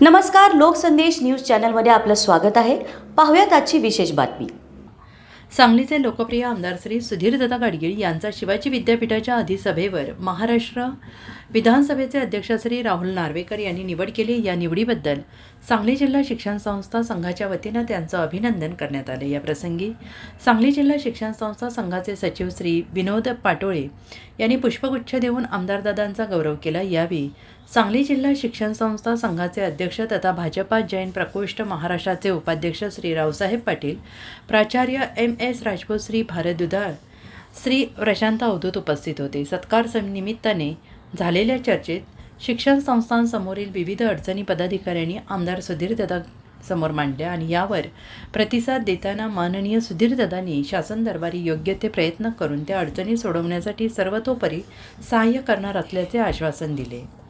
नमस्कार लोकसंदेश न्यूज चॅनलमध्ये आपलं स्वागत आहे. पाहूयात आजची विशेष बातमी. सांगलीचे लोकप्रिय आमदार श्री सुधीरदत्ता गाडगीळ यांचा शिवाजी विद्यापीठाच्या अधिसभेवर महाराष्ट्र विधानसभेचे अध्यक्ष श्री राहुल नार्वेकर यांनी निवड केली या निवडीबद्दल सांगली जिल्हा शिक्षण संस्था संघाच्या वतीनं त्यांचं अभिनंदन करण्यात आले. या प्रसंगी सांगली जिल्हा शिक्षण संस्था संघाचे सचिव श्री विनोद पाटोळे यांनी पुष्पगुच्छ देऊन आमदारदादांचा गौरव केला. यावेळी सांगली जिल्हा शिक्षण संस्था संघाचे अध्यक्ष तथा भाजपा जैन प्रकोष्ठ महाराष्ट्राचे उपाध्यक्ष श्री रावसाहेब पाटील प्राचार्य एम एस राजपूत श्री भारत दुधाळ श्री प्रशांत अवधूत उपस्थित होते. सत्कार निमित्ताने झालेल्या चर्चेत शिक्षण संस्थांसमोरील विविध अडचणी पदाधिकाऱ्यांनी आमदार सुधीर सुधीरदादा समोर मांडल्या आणि यावर प्रतिसाद देताना माननीय सुधीरदादांनी शासन दरबारी योग्य ते प्रयत्न करून त्या अडचणी सोडवण्यासाठी सर्वतोपरी सहाय्य करणार असल्याचे आश्वासन दिले.